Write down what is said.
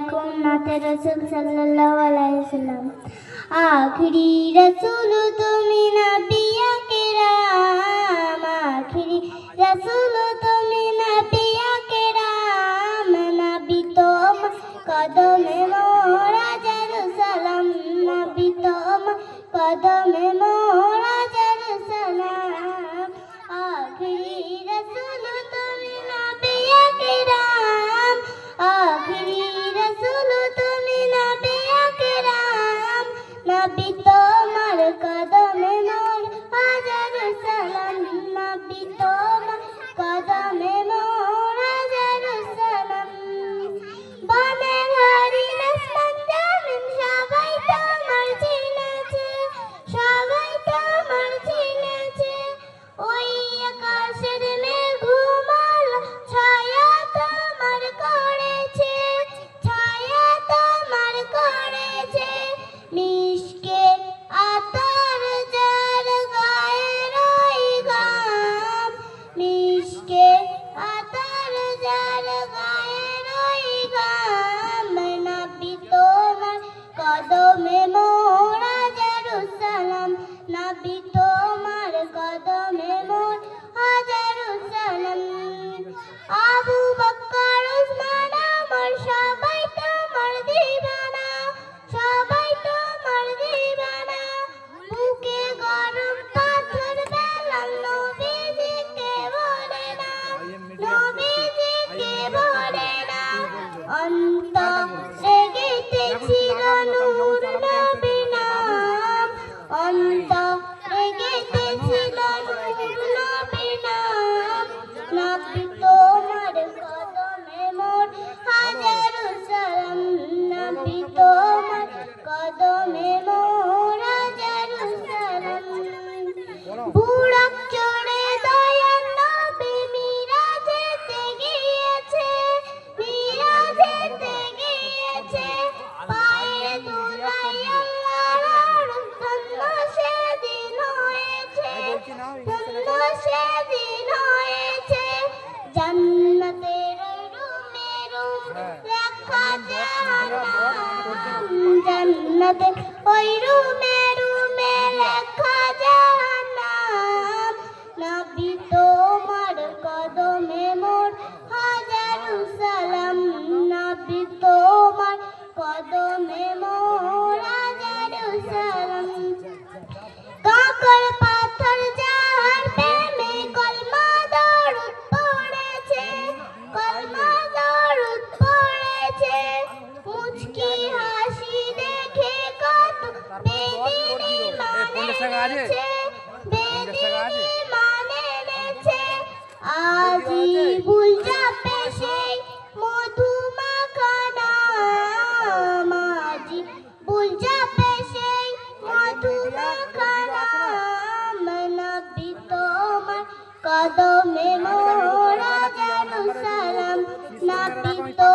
আলাইকুম নাতে রসুল সাল্লাল্লাহু আলাইহি রসুল তুমি নবিয়া কেরাম আখিরি রসুল তুমি নবিয়া কেরাম নবি তোম কদমে মোরা জারুসালাম নবি তোম কদমে মোরা বিত নবী তো সেদিন হয়েছে। জান্নাতের রুমে রুম রাখা জাহান্নাম জান্নাতের ওই রুমে রুমে রাখা জাহান্নাম নবী তোমার কদমে মোর আছে? আজি বুলজা পেশে মধু মাখানা মাজি বুলজা পেশে মধু মাখানা মনা তোমার কদমে মোরা জানু সালাম। না পিতো